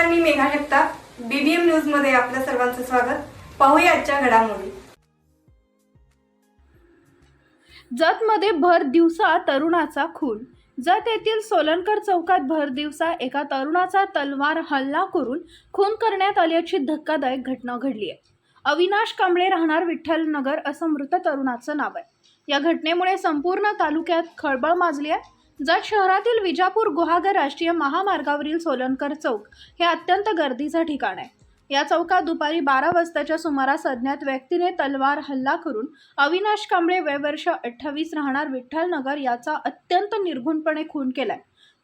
BBM न्यूजमध्ये आपल्या सर्वांचं स्वागत. पाहूया आजच्या घडामोडी. जतमध्ये भर दिवसा तरुणाचा खून. जत येथील सोलनकर चौकात भर दिवसा एका तरुणाचा तलवार हल्ला करून खून करण्यात आल्याची धक्कादायक घटना घडली आहे. अविनाश कांबळे राहणार विठ्ठल नगर असं मृत तरुणाचं नाव आहे. या घटनेमुळे संपूर्ण तालुक्यात खळबळ माजली आहे. जत शहरातील विजापूर गुहागर राष्ट्रीय महामार्गावरील सोलनकर चौक हे अत्यंत गर्दीचं ठिकाण आहे. या चौकात दुपारी बारा वाजताच्या सुमारास अज्ञात व्यक्तीने तलवार हल्ला करून अविनाश कांबळे वय वर्ष अठ्ठावीस राहणार विठ्ठल नगर याचा अत्यंत निर्घुणपणे खून केलाय.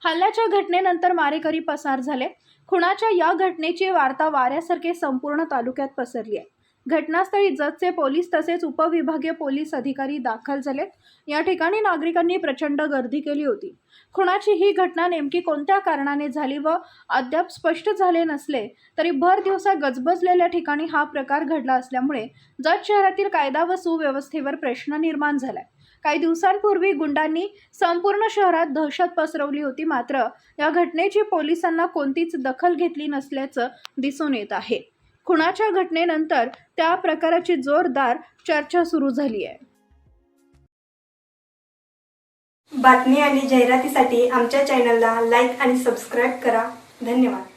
हल्ल्याच्या घटनेनंतर मारेकरी पसार झाले. खुणाच्या या घटनेची वार्ता वाऱ्यासारखे संपूर्ण तालुक्यात पसरली आहे. घटनास्थळी जतचे पोलीस तसेच उपविभागीय पोलीस अधिकारी दाखल झालेत या ठिकाणी नागरिकांनी प्रचंड गर्दी केली होती. खुणाची ही घटना नेमकी कोणत्या कारणाने झाली व अद्याप स्पष्ट झाले नसले तरी भर दिवसा गजबजलेल्या ठिकाणी हा प्रकार घडला असल्यामुळे जत शहरातील कायदा व सुव्यवस्थेवर प्रश्न निर्माण झालाय. काही दिवसांपूर्वी गुंडांनी संपूर्ण शहरात दहशत पसरवली होती मात्र या घटनेची पोलिसांना कोणतीच दखल घेतली नसल्याचं दिसून येत आहे. खुणाच्या घटनेनंतर त्या प्रकाराची जोरदार चर्चा सुरू झाली आहे. बातमी आणि जाहिरातीसाठी आमच्या चॅनलला लाईक आणि सबस्क्राईब करा. धन्यवाद.